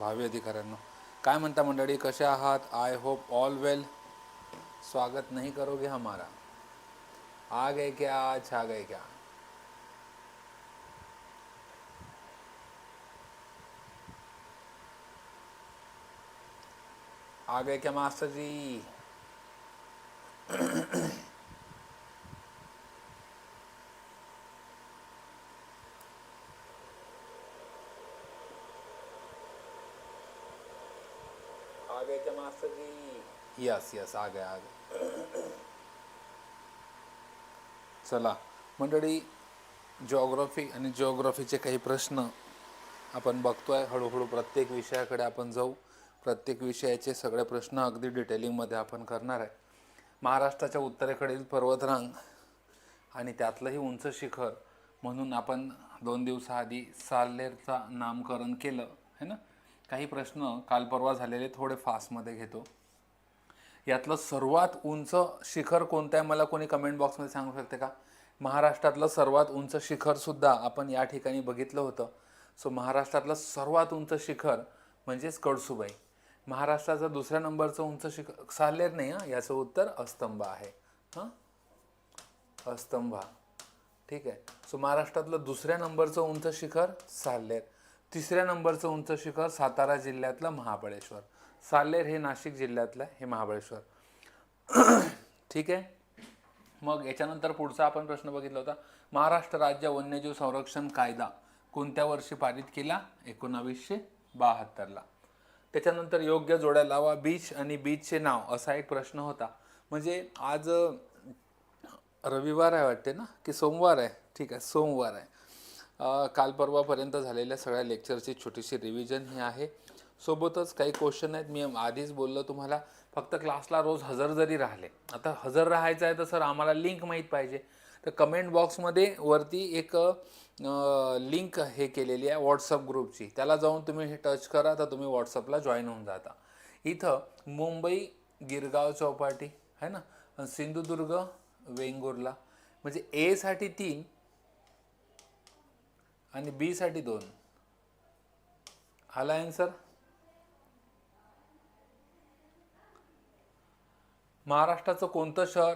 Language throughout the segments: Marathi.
भावी अधिकाऱ्यांनो. काय म्हणता मंडळी कसे आहात? आय होप ऑल वेल स्वागत नहीं करोगे हमारा. आ गए क्या छा गए क्या? आ गए क्या मास्टर जी? आ गए थे मास्टर जी यस यस आ गए आ गए चला मंडळी जॉग्रफी आणि जिओग्रफीचे काही प्रश्न आपण बघतोय हळूहळू प्रत्येक विषयाकडे आपण जाऊ प्रत्येक विषयाचे सगळे प्रश्न अगदी डिटेलिंगमध्ये आपण करणार आहे महाराष्ट्राच्या उत्तरेकडील पर्वतरांग आणि त्यातलंही उंच शिखर म्हणून आपण दोन दिवसाआधी साल्लेरचा नामकरण केलं है ना काही प्रश्न काल परवा झालेले थोडे फास्टमध्ये घेतो. यातलं सर्वात उंच शिखर कोणतं आहे मला कोणी कमेंट बॉक्समध्ये सांगू शकते का? महाराष्ट्रातलं सर्वात उंच शिखरसुद्धा आपण या ठिकाणी बघितलं होतं. सो महाराष्ट्रातलं सर्वात उंच शिखर म्हणजेच कळसुबाई. महाराष्ट्राचं दुसऱ्या नंबरचं उंच शिखर सालेर नाही हां. याचं उत्तर अस्तंभ आहे हां. अस्तंभा. ठीक आहे. सो महाराष्ट्रातलं दुसऱ्या नंबरचं उंच शिखर सालेर तिसऱ्या नंबरचं उंच शिखर सातारा जिल्ह्यातलं महाबळेश्वर. साल्लेर हे नाशिक जिल्ह्यातलं हे महाबळेश्वर. ठीक आहे? मग याच्यानंतर पुढचा आपण प्रश्न बघितला होता. महाराष्ट्र राज्य वन्यजीव संरक्षण कायदा कोणत्या वर्षी पारित केला? एकोणावीसशे बहात्तरला. त्याच्यानंतर योग्य जोड्या लावा बीच आणि बीचचे नाव असा एक प्रश्न होता. म्हणजे आज रविवार आहे वाटते ना? की सोमवार आहे? ठीक आहे सोमवार आहे. काल परवापर्यंत झालेल्या सगळ्या लेक्चरची छोटीशी रिव्हिजन ही आहे. सोबतच काही क्वेश्चन आहेत. मी आधीच बोललो तुम्हाला फक्त क्लासला रोज हजर जरी राहिले आता हजर राहायचं आहे तर सर आम्हाला लिंक माहीत पाहिजे. तर कमेंट बॉक्समध्ये वरती एक लिंक हे केलेली आहे व्हॉट्सअप ग्रुपची त्याला जाऊन तुम्ही हे टच करा तर तुम्ही व्हॉट्सअपला जॉईन होऊन जाता. इथं मुंबई गिरगाव चौपाटी आहे ना? सिंधुदुर्ग वेंगुर्ला. म्हणजे एसाठी तीन आणि बीसाठी दोन. आला आन्सर महाराष्ट्राचं कोणतं शहर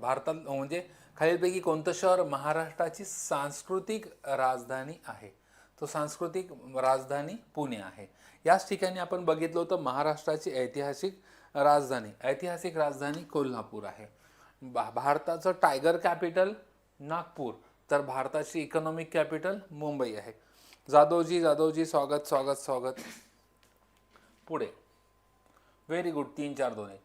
भारतात म्हणजे खालीलपैकी कोणतं शहर महाराष्ट्राची सांस्कृतिक राजधानी आहे? तो सांस्कृतिक राजधानी पुणे आहे. याच ठिकाणी आपण बघितलं होतं महाराष्ट्राची ऐतिहासिक राजधानी. ऐतिहासिक राजधानी कोल्हापूर आहे. भा भारताचं टायगर कॅपिटल नागपूर. तर भारताची इकॉनॉमिक कॅपिटल मुंबई आहे. जाधवजी जाधवजी स्वागत स्वागत स्वागत. पुढे. व्हेरी गुड तीन चार दोन एक.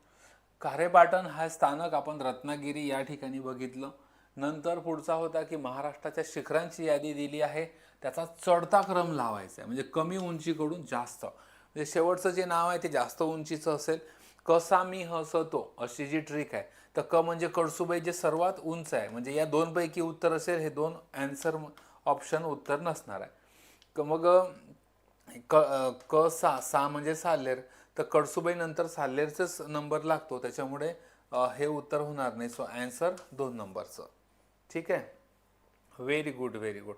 खारेपाटण हा स्थानक आपण रत्नागिरी या ठिकाणी बघितलं. नंतर पुढचा होता की महाराष्ट्राच्या शिखरांची यादी दिली आहे. त्याचा चढता क्रम लावायचा आहे. म्हणजे कमी उंचीकडून जास्त. म्हणजे शेवटचं जे नाव आहे ते जास्त उंचीचं असेल. कसा मी हसतो अशी जी ट्रिक आहे तर क म्हणजे कळसुबाई जे सर्वात उंच आहे म्हणजे या दोनपैकी उत्तर असेल हे दोन अँसर ऑप्शन उत्तर नसणार आहे. क मग क क सा सा म्हणजे साल्लेर तर कडसुबाई नंतर साल्लेरचाच नंबर लागतो त्याच्यामुळे हे उत्तर होणार नाही. सो अँसर दोन नंबरचं ठीक आहे? व्हेरी गुड व्हेरी गुड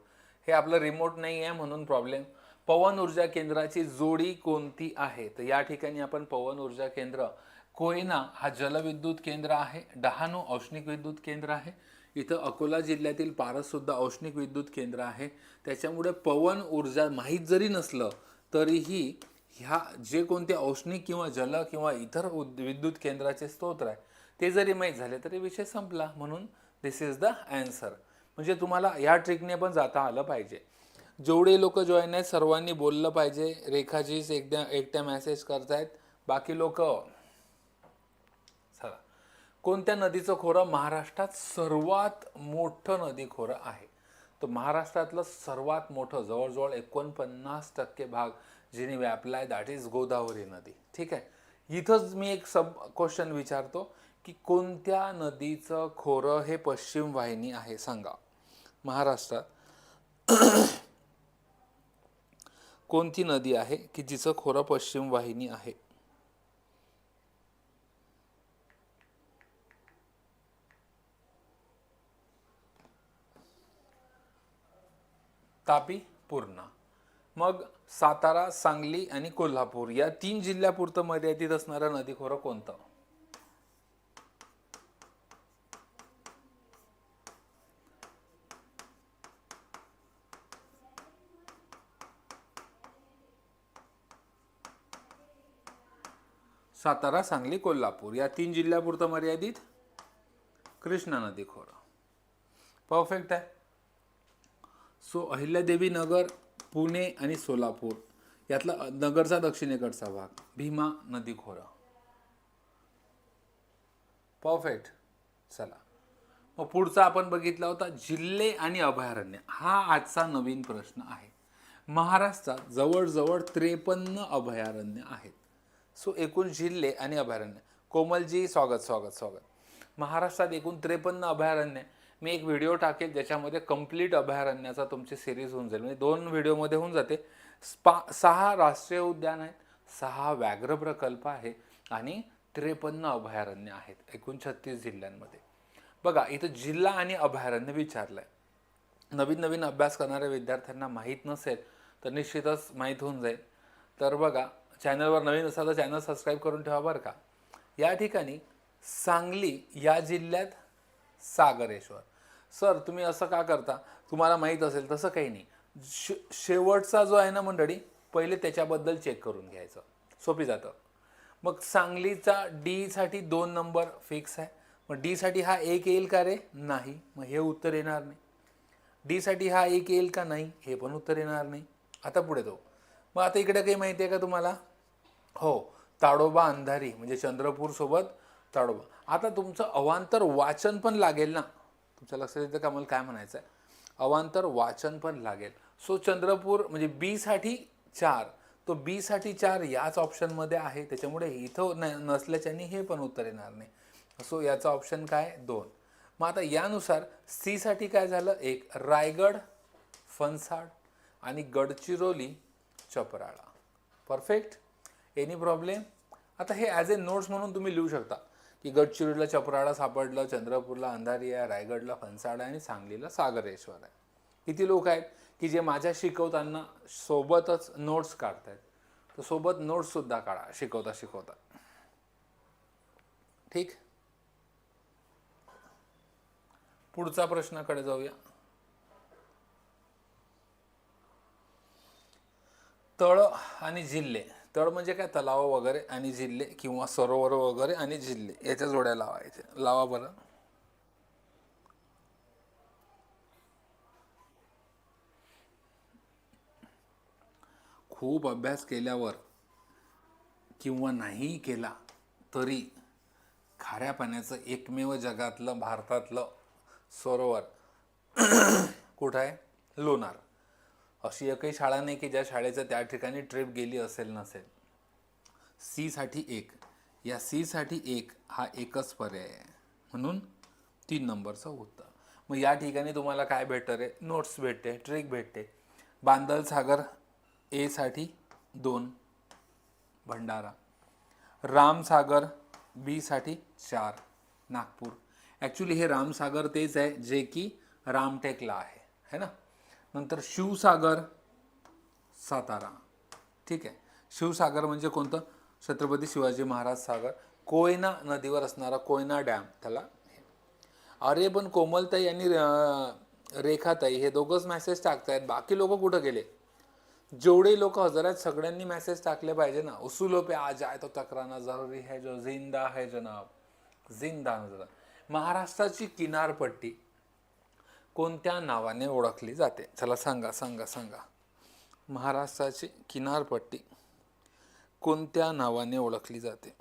हे आपलं रिमोट नाही आहे म्हणून प्रॉब्लेम पवन ऊर्जा केंद्राची जोडी कोणती आहे? तर या ठिकाणी आपण पवन ऊर्जा केंद्र कोयना हा जलविद्युत केंद्र आहे डहाणू औष्णिक विद्युत केंद्र आहे इथं अकोला जिल्ह्यातील पारससुद्धा औष्णिक विद्युत केंद्र आहे. त्याच्यामुळे पवन ऊर्जा माहीत जरी नसलं तरीही ह्या जे कोणते औष्णिक किंवा जल किंवा इतर उद- विद्युत केंद्राचे स्तोत्र आहे ते जरी माहीत झाले तरी विषय संपला. म्हणून दिस इज द ॲन्सर म्हणजे तुम्हाला या ट्रिकने पण जाता आलं पाहिजे. जेवढे लोक जॉईन आहेत सर्वांनी बोललं पाहिजे. रेखाजीच एकदा एकट्या मेसेज करतायत. बाकी लोक कोणत्या नदीचं खोरं? महाराष्ट्रात सर्वात मोठं नदी खोरं आहे. तर महाराष्ट्रातलं सर्वात मोठं जवळजवळ एकोणपन्नास टक्के भाग जिने व्यापलाय दॅट इज गोदावरी नदी. ठीक आहे? इथंच मी एक सब क्वेश्चन विचारतो की कोणत्या नदीचं खोरं हे पश्चिम वाहिनी आहे? सांगा. महाराष्ट्रात कोणती नदी आहे की जिचं खोरं पश्चिम वाहिनी आहे? तापी पूर्णा. मग सातारा सांगली आणि कोल्हापूर या तीन जिल्ह्यापुरतं मर्यादित असणारं नदीखोरं कोणतं? सातारा सांगली कोल्हापूर या तीन जिल्ह्यापुरतं मर्यादित कृष्णा नदी खोरं परफेक्ट आहे. सो अहिल्यादेवी नगर पुणे आणि सोलापूर यातला नगरचा दक्षिणेकडचा भाग भीमा नदी खोरं. परफेक्ट चला. मग पुढचा आपण बघितला होता जिल्हे आणि अभयारण्य. हा आजचा नवीन प्रश्न आहे. महाराष्ट्रात जवळजवळ त्रेपन्न अभयारण्य आहेत. सो एकूण जिल्हे आणि अभयारण्य. कोमलजी स्वागत स्वागत स्वागत. महाराष्ट्रात एकूण त्रेपन्न अभयारण्य. मी एक व्हिडिओ टाकेल ज्याच्यामध्ये कंप्लीट अभयारण्याचा तुमची सिरीज होऊन जाईल. म्हणजे दोन व्हिडिओमध्ये होऊन जाते. स्पा सहा राष्ट्रीय उद्यान आहेत सहा व्याघ्र प्रकल्प आहे आणि त्रेपन्न अभयारण्य आहेत एकूण छत्तीस जिल्ह्यांमध्ये. बघा इथं जिल्हा आणि अभयारण्य विचारलं आहे नवीन नवीन अभ्यास करणाऱ्या विद्यार्थ्यांना माहीत नसेल तर निश्चितच माहीत होऊन जाईल. तर बघा चॅनलवर नवीन असाल तर चॅनल सबस्क्राईब करून ठेवा बरं का. या ठिकाणी सांगली या जिल्ह्यात सागरेश्वर. सर तुम्ही असं का करता? तुम्हाला माहीत असेल तसं काही नाही. शे शेवटचा जो आहे ना मंडळी पहिले त्याच्याबद्दल चेक करून घ्यायचं. सोपी जातं. मग सांगलीचा डीसाठी दोन नंबर फिक्स आहे. मग डीसाठी हा एक येईल का रे? नाही. मग हे उत्तर येणार नाही. डीसाठी हा एक येईल का नाही? हे पण उत्तर येणार नाही. आता पुढे तो मग आता इकडे काही माहिती आहे का तुम्हाला? हो. ताडोबा अंधारी म्हणजे चंद्रपूरसोबत ताडोबा. आता तुमचं अवांतर वाचन पण लागेल ना. तुमच्या लक्षात येतं का? मला काय म्हणायचं आहे? अवांतर वाचन पण लागेल. सो चंद्रपूर म्हणजे बीसाठी चार. तो बीसाठी चार याच ऑप्शनमध्ये आहे. त्याच्यामुळे इथं न नसल्याच्याने हे पण उत्तर येणार नाही. सो याचा ऑप्शन काय? दोन. मग आता यानुसार सीसाठी काय झालं? एक रायगड फनसाड आणि Gadchiroli Chaprala. Perfect any problem आता हे ॲज ए नोट्स म्हणून तुम्ही लिहू शकता. की गडचिरोलीला चपराळा सापडलं चंद्रपूरला अंधारी आहे रायगडला फणसाड आणि सांगलीला सागरेश्वर आहे. किती लोक आहेत की जे माझ्या शिकवताना सोबतच नोट्स काढतायत. तर सोबत नोट्ससुद्धा काढा शिकवता शिकवता. ठीक? पुढचा प्रश्नाकडे जाऊया. तळ आणि जिल्हे. तळ म्हणजे काय? तलाव वगैरे आणि जिल्हे किंवा सरोवर वगैरे आणि जिल्हे याच्या जोड्या लावायच्या. लावा बरं. खूप अभ्यास केल्यावर किंवा नाही केला तरी खाऱ्या पाण्याचं एकमेव जगातलं भारतातलं सरोवर कुठं आहे? लोणार. अशी एकही शाळा नाही की ज्या शाळेचं त्या ठिकाणी ट्रिप गेली असेल नसेल. सीसाठी एक. या सीसाठी एक हा एकच पर्याय आहे. म्हणून तीन नंबरचं उत्तर. मग या ठिकाणी तुम्हाला काय भेटतं रे? नोट्स भेटते ट्रिक भेटते. बांदल सागर एसाठी दोन. भंडारा. रामसागर बीसाठी चार. नागपूर. ॲक्च्युली हे रामसागर तेच आहे जे की रामटेकला आहे. है ना? नंतर शिवसागर सातारा. ठीक आहे. शिवसागर म्हणजे कोणतं? छत्रपती शिवाजी महाराज सागर. कोयना नदीवर असणारा कोयना डॅम. त्याला हे. अरे पण कोमलताई आणि रेखाताई हे दोघंच मेसेज टाकतायत. बाकी लोक कुठं गेले? जेवढे लोक हजर आहेत सगळ्यांनी मेसेज टाकले पाहिजे ना. उसूलो पे आज आहे तो तकराना जरुरी है जो जिंदा है जनाब. जिंदा नजर. महाराष्ट्राची किनारपट्टी. कोणत्या नावाने ओळखली जाते? चला सांगा सांगा सांगा. महाराष्ट्राची किनारपट्टी कोणत्या नावाने ओळखली जाते?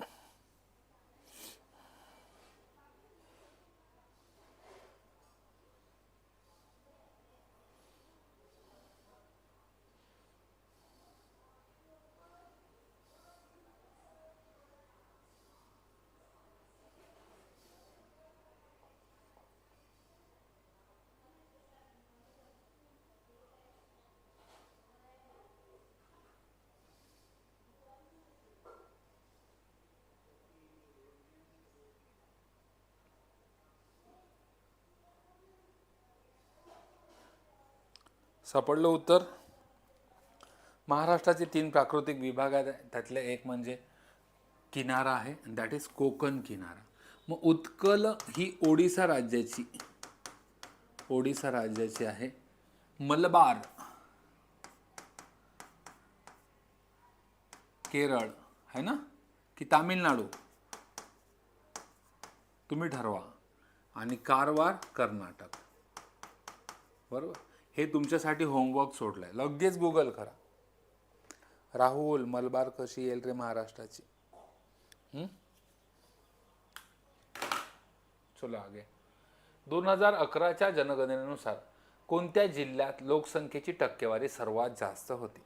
सापडलं उत्तर. महाराष्ट्राचे तीन प्राकृतिक विभाग आहेत. त्यातले एक म्हणजे किनारा आहे दॅट इज कोकण किनारा. मग उत्कल ही ओडिसा राज्याची ओडिसा राज्याची आहे. मलबार केरळ है ना? की तामिळनाडू. तुम्ही ठरवा. आणि कारवार कर्नाटक. बरोबर? हे तुमच्यासाठी होमवर्क सोडलंय. लगेच गुगल करा. राहुल मलबार कशी येईल रे महाराष्ट्राची? हं? चलो आगे. दोन हजार अकराच्या जनगणनेनुसार कोणत्या जिल्ह्यात लोकसंख्येची टक्केवारी सर्वात जास्त होती?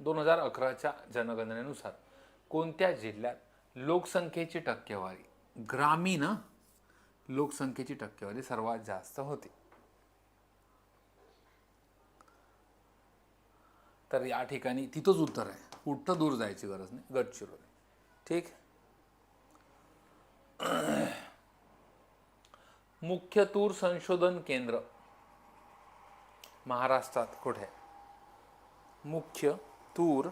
दोन हजार अकराच्या जनगणनेनुसार कोणत्या जिल्ह्यात लोकसंख्येची टक्केवारी ग्रामीण लोकसंख्येची टक्केवारी सर्वात जास्त होती? तर या ठिकाणी तिथंच उत्तर आहे. कुठं दूर जायची गरज नाही. गडचिरोली. ठीक? मुख्य तूर संशोधन केंद्र महाराष्ट्रात कुठे? आहे मुख्य तूर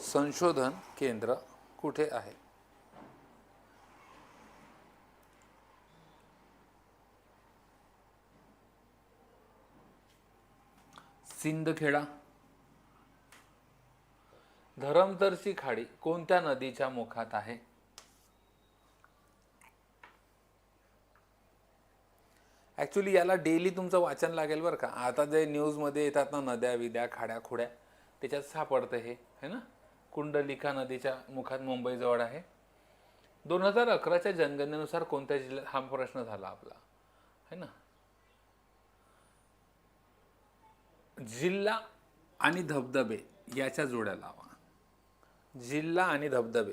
संशोधन केंद्र कुठे आहे? सिंदखेडा. धरमतरची खाडी कोणत्या नदीच्या मुखात आहे? ॲक्च्युली याला डेली तुमचं वाचन लागेल बरं का. आता जे न्यूजमध्ये येतात ना नद्या विद्या खाड्या खुड्या त्याच्यात सापडतं हे है ना? कुंडलिका नदीच्या मुखात मुंबईजवळ आहे. दोन हजार अकराच्या जनगणनेनुसार कोणत्या जिल्ह्यात हा प्रश्न झाला आपला. है ना? जिल्हा आणि धबधबे याच्या जोड्या लावा. जिल्हा आणि धबधबे.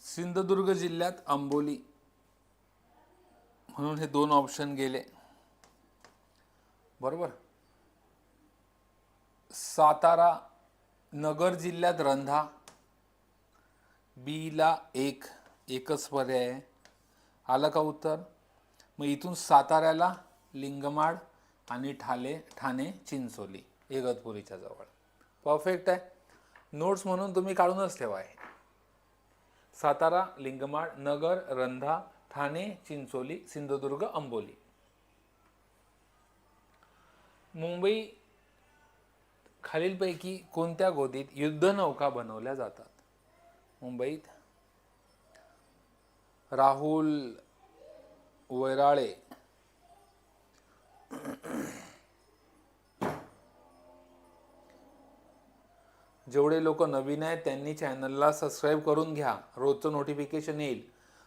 सिंधुदुर्ग जिल्ह्यात आंबोली म्हणून हे दोन ऑप्शन गेले. बरोबर? सातारा नगर जिल्ह्यात रंधा बीला एक एकच पर्याय आहे. आलं का उत्तर? मग इथून साताऱ्याला लिंगमाड आणि ठाले ठाणे चिंचोली इगतपुरीच्या जवळ. परफेक्ट आहे. नोट्स म्हणून तुम्ही काढूनच ठेवा आहे सातारा लिंगमाड नगर रंधा ठाणे चिंचोली सिंधुदुर्ग अंबोली. मुंबई खालीलपैकी कोणत्या गोदीत युद्धनौका बनवल्या जातात? मुंबईत राहुल वैराळे जेवढे लोक नवीन आहेत त्यांनी चॅनलला सबस्क्राईब करून घ्या. रोजचं नोटिफिकेशन येईल.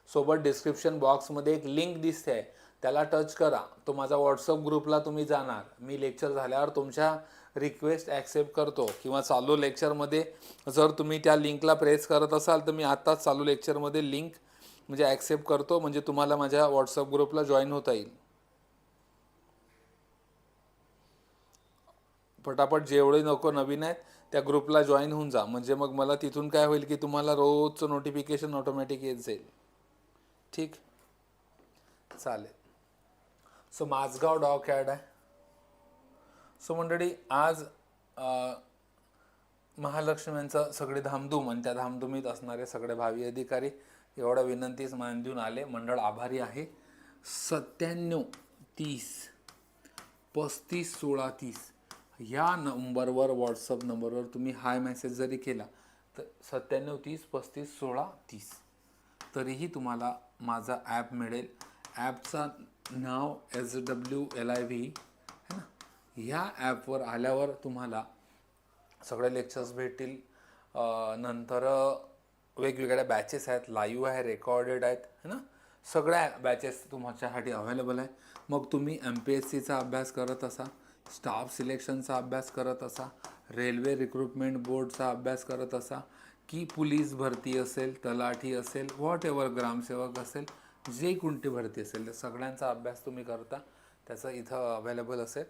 सोबत डिस्क्रिप्शन बॉक्समध्ये एक लिंक दिसते. आहे त्याला टच करा. तो माझा व्हॉट्सअप ग्रुपला तुम्ही जाणार. मी लेक्चर झाल्यावर तुमच्या रिक्वेस्ट ॲक्सेप्ट करतो. किंवा चालू लेक्चरमध्ये जर तुम्ही त्या लिंकला प्रेस करत असाल तर मी आत्ताच चालू लेक्चरमध्ये लिंक म्हणजे ॲक्सेप्ट करतो म्हणजे तुम्हाला माझ्या व्हॉट्सअप ग्रुपला जॉईन होता येईल. पटापट जेवढे नको नवीन आहेत त्या ग्रुपला जॉईन होऊन जा. म्हणजे मग मला तिथून काय होईल की तुम्हाला रोजचं नोटिफिकेशन ऑटोमॅटिक येत जाईल. ठीक? चालेल. सो माझगाव डॉग कॅड आहे. सो मंडळी आज अ, महालक्ष्म्यांचं सगळी धामधूम आणि त्या धामधुमीत असणारे सगळे भावी अधिकारी एवढ्या विनंतीच मान देऊन आले. मंडळ आभारी आहे. सत्त्याण्णव तीस पस्तीस सोळा तीस या नंबरवर व्हॉट्सअप नंबरवर तुम्ही हाय मेसेज जरी केला तर सत्त्याण्णव तीस पस्तीस सोळा तीस. तरीही तुम्हाला माझा ॲप मिळेल. ॲपचा नाव S W L I V है ना? ह्या ॲपवर आल्यावर तुम्हाला सगळे लेक्चर्स भेटतील. नंतर वेगवेगळ्या बॅचेस आहेत लाईव्ह आहे रेकॉर्डेड आहेत है ना? सगळ्या बॅचेस तुमच्यासाठी अवेलेबल आहे. मग तुम्ही एम पी एस सीचा अभ्यास करत असा स्टाफ सिलेक्शनचा अभ्यास करत असा रेल्वे रिक्रुटमेंट बोर्डचा अभ्यास करत असा की पोलीस भरती असेल तलाठी असेल व्हॉट एव्हर ग्रामसेवक असेल जे कोणती भरती असेल त्या सगळ्यांचा अभ्यास तुम्ही करता त्याचं इथं अवेलेबल असेल.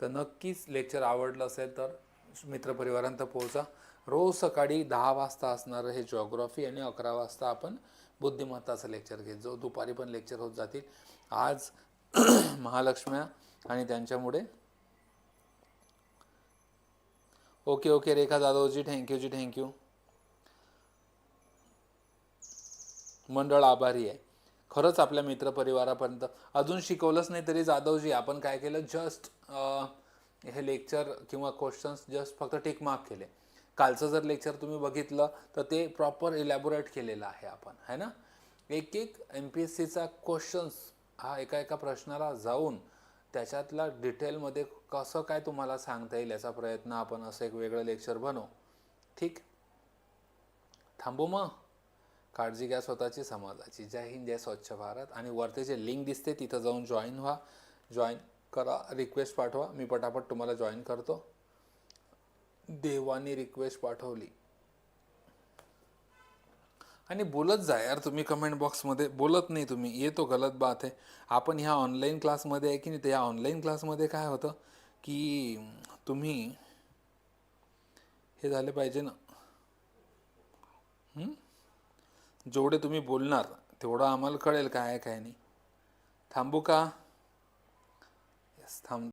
तर नक्कीच लेक्चर आवडलं असेल तर मित्रपरिवारांत पोहोचा. रोज सकाळी दहा वाजता असणारं हे जॉग्रॉफी आणि अकरा वाजता आपण बुद्धिमत्ताचं लेक्चर घेत जो दुपारी पण लेक्चर होत जातील. आज महालक्ष्म्या आणि त्यांच्यामुळे okay okay Rekha Jadhavji thank you ji thank you मंडळ आभारी आहे. खरंच आपल्या मित्रपरिवारापर्यंत. अजून शिकवलंच नाही तरी जाधवजी आपण काय केलं? जस्ट हे लेक्चर किंवा क्वेश्चन्स जस्ट फक्त टिक मार्क केले. कालचं जर लेक्चर तुम्ही बघितलं तर ते प्रॉपर इलॅबोरेट केलेलं आहे आपण है ना? एक एक एम पी एस सीचा क्वेश्चन्स हा एका एका प्रश्नाला जाऊन त्याच्यातला डिटेलमध्ये कसं काय तुम्हाला सांगता येईल याचा प्रयत्न आपण असं एक वेगळं लेक्चर बनवू. ठीक? थांबू मग. काळजी घ्या स्वतःची समाजाची. जय हिंद जय स्वच्छ भारत. आणि वरती जे लिंक दिसते तिथं जाऊन जॉईन व्हा. जॉईन करा रिक्वेस्ट पाठवा. मी पटापट तुम्हाला जॉईन करतो. देवानी रिक्वेस्ट पाठवली. आणि बोलत जा यार तुम्ही कमेंट बॉक्समध्ये बोलत नाही तुम्ही. ये तो गलत बात आहे. आपण ह्या ऑनलाईन क्लासमध्ये आहे की नाही? त्या ऑनलाईन क्लासमध्ये काय होतं की तुम्ही हे झाले पाहिजे ना. जेवढे तुम्ही बोलणार तेवढं आम्हाला कळेल काय आहे काय नाही. थांबू का? येस थांब.